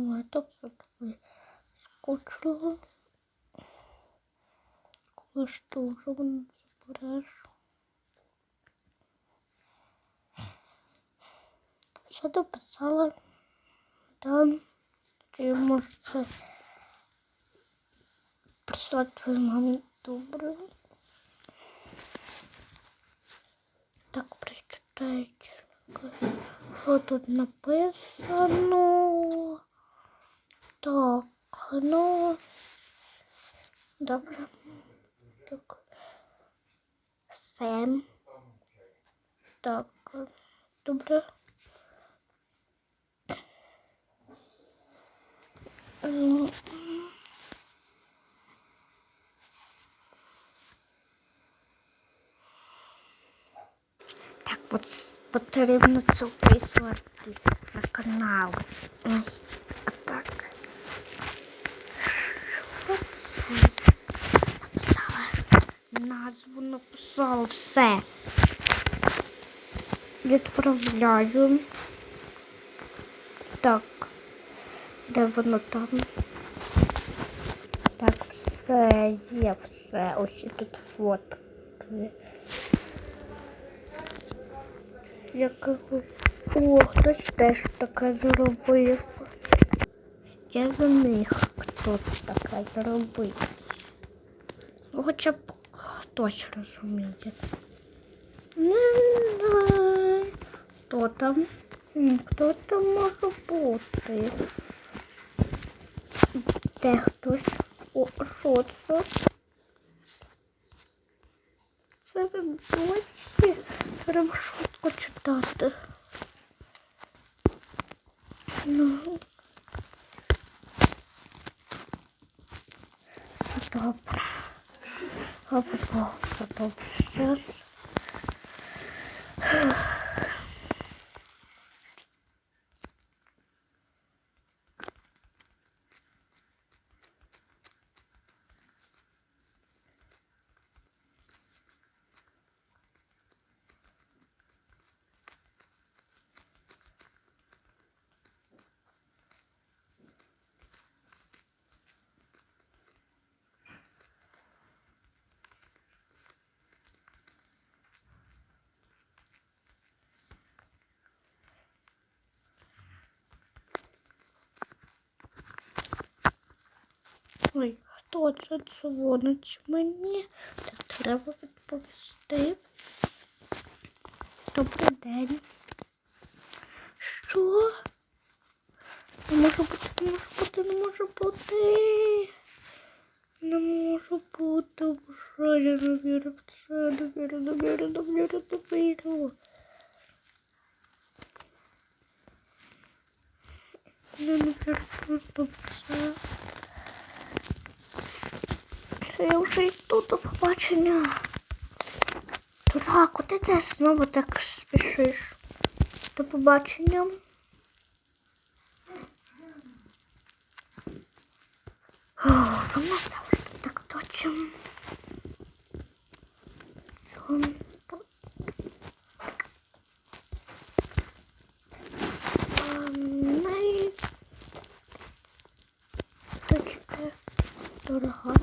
Думаю, так за тобою скучила. Коли ж ти вже мене забереш? Все дописала. Да. Ти можеш це прислати твоїй мамі. Так, прочитайте. Що тут написано? Так, ну. Добре. Так. Сем. Так. Добре. Так, от потрібно це вислати на канал. Ой, а так. Що це? Написала. Назву написала все. Відправляю. Так. Де воно там? Так, все є все. Ось тут фотки. Якого? О, хтось теж таке зробив. Я за них хтось таке зробив. Хоча б хтось розуміє. Не знаю. Там? М, Хто там може бути? Де хтось? О, що це? Це досі. Треба швидко читати. Ну. Все добре. Або все добре. Зараз. Ой, хто це дзвонить мені? Так треба відповісти. Добрий день. Що? Не може бути, не може бути, не може бути. Не може бути, вже я не вірю в це, не вірю, не вірю, не вірю, не вірю. Я не вірю просто в це. Це я вже йду до побачення. Дурак, куди ти знову так спішиш? До побачення. Ох, Вона завжди так точно. Чом? Най... Точка дорога.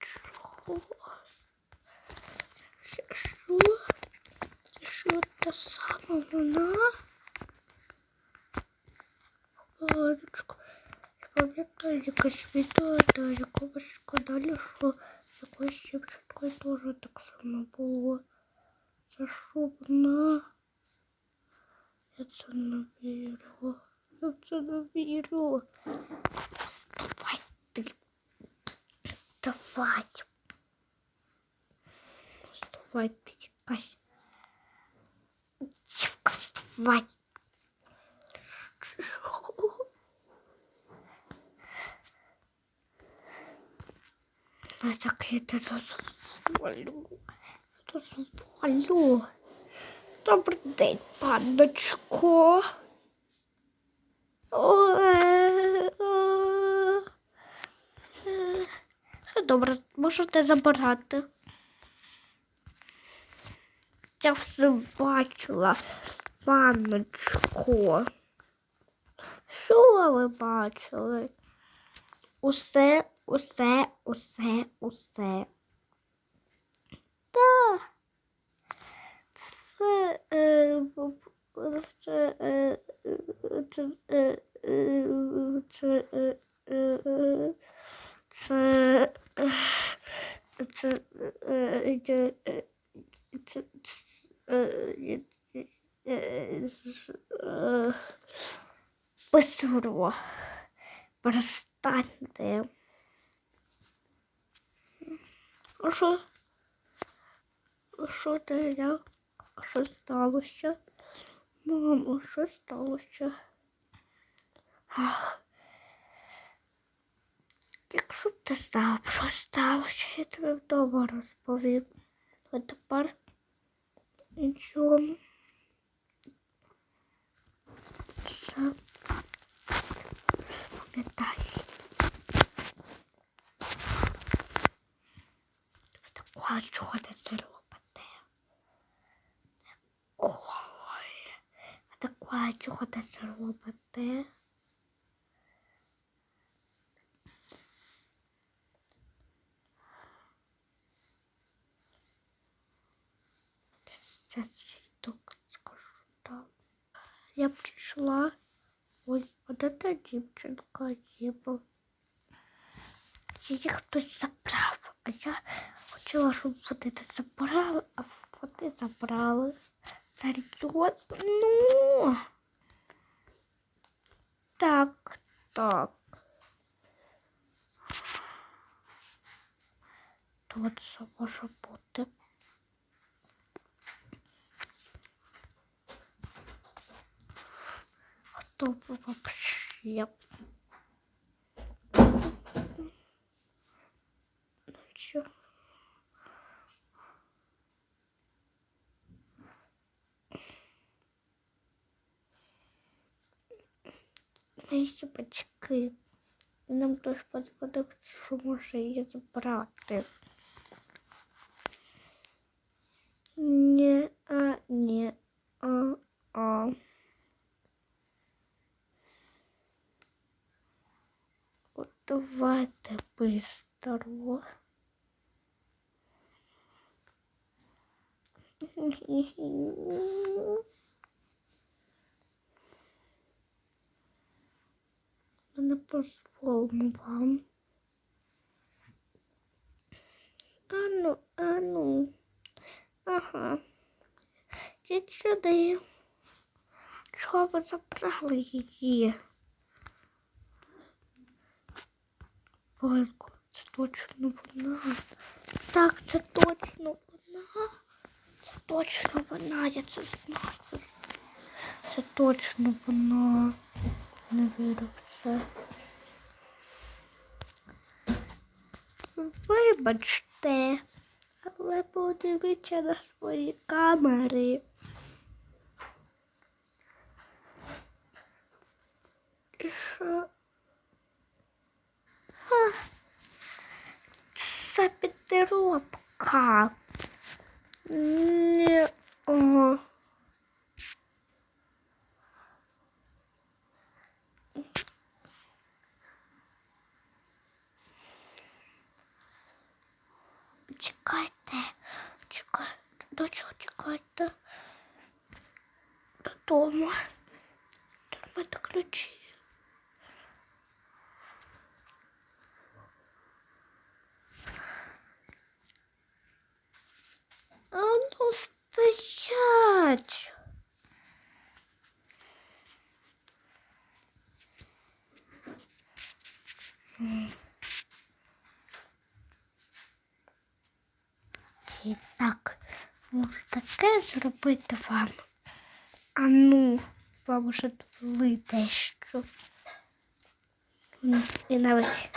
Що? Що? Що та сама вона? Ладочку. Я якесь відео до якогось каналі, що з якоюсь теж так само було. Це що вона? Я це не. Я це не. Вставай ти. Вставай. Вставай ти якась. Дівка, вставай. А так я тебе звалю. Я тебе звалю. Добрий день, панночко. Е. Добре, можете забирати. Я все бачила, панночко. Що ви бачили? Усе, усе, усе, усе. Та. Це, е, це, е, е, це, е, е, це, е, е, е, це, е, це, е, е, е, це, е, е, е, е, Письмо. Перестаньте. Що? Що ти? А Що сталося? Мамо, що сталося? Ах. Якщо б ти знала, б, що сталося, я тобі вдома розповім. А тепер нічого. Все. Пам'ятай. Такого чого не зробите? Ой, ви такого чого не зробите? Сейчас так скажу, да. Я прийшла. Ой, а де та дівчинка є? Її хтось забрав, а я хотіла, щоб не забрали, а вони забрали. Серйозно? Так, так. То це може бути. Хто ви Мої. Нам хтось подзвонив, що може її забрати. Ні, а, ні, а, а. От давайте быстро. Ми не дозволимо вам. Ану, ану. Ага. Йдіть сюди. Чого ви забрали її? Ольга, це точно вона. Так, це точно вона. Це точно вона, я це знаю. Це точно вона. Не вірю в це. Вибачте, але подивіться на свої камери. І що? Ха. Це підробка. Ні. О. Чекайте, чекайте, до чого чекайте? Додому. Тримайте ключі. А ну стоять. І так, можу таке зробити вам. А ну, вже довели дещо. І навіть.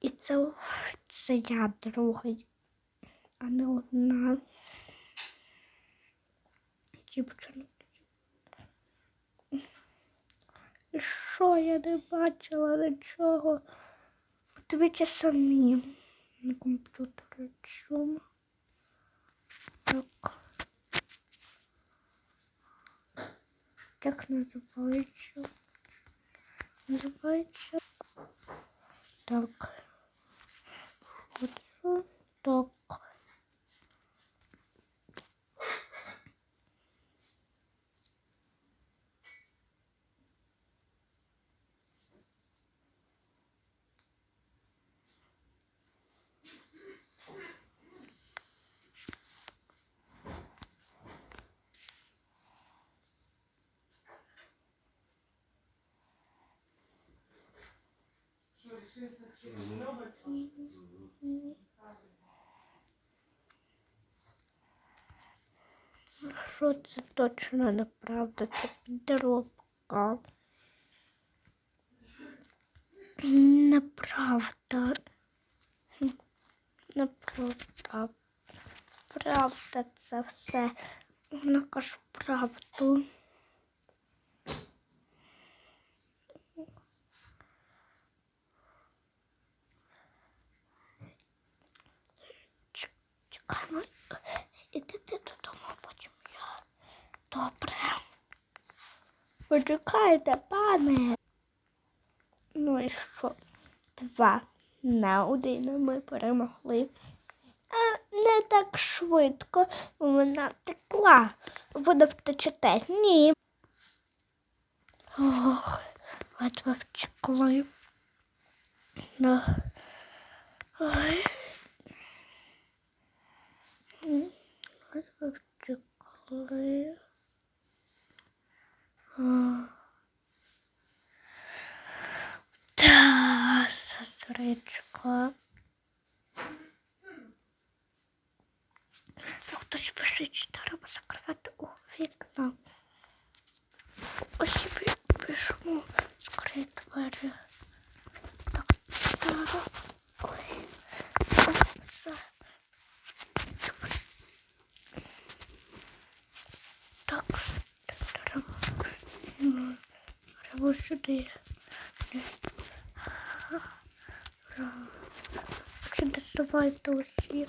І це, це я другий, а не одна дівчинка. І що я не бачила нічого? Подивіться самі на комп'ютері чому. Так. Як називається? Називається. Так. Оце так. Що це точно неправда? Це підробка. Неправда. Неправда. Правда це все. Вона каже правду. Чекай, іди ти додому, потім я. Добре. Почекайте, пане. Ну і що? Два на один ми перемогли. А не так швидко вона втекла. Ви не втечете? Ні. Ох, ледве втекли. Ну. Ой. М, Ледве втекли. А. Та, сестричка. Так, хтось пишить, що треба закривати у вікна. Ось собі пишемо закрити двері. Так, так. Ой. Все. Так, треба. М, Треба сюди. Чи доставайте усі.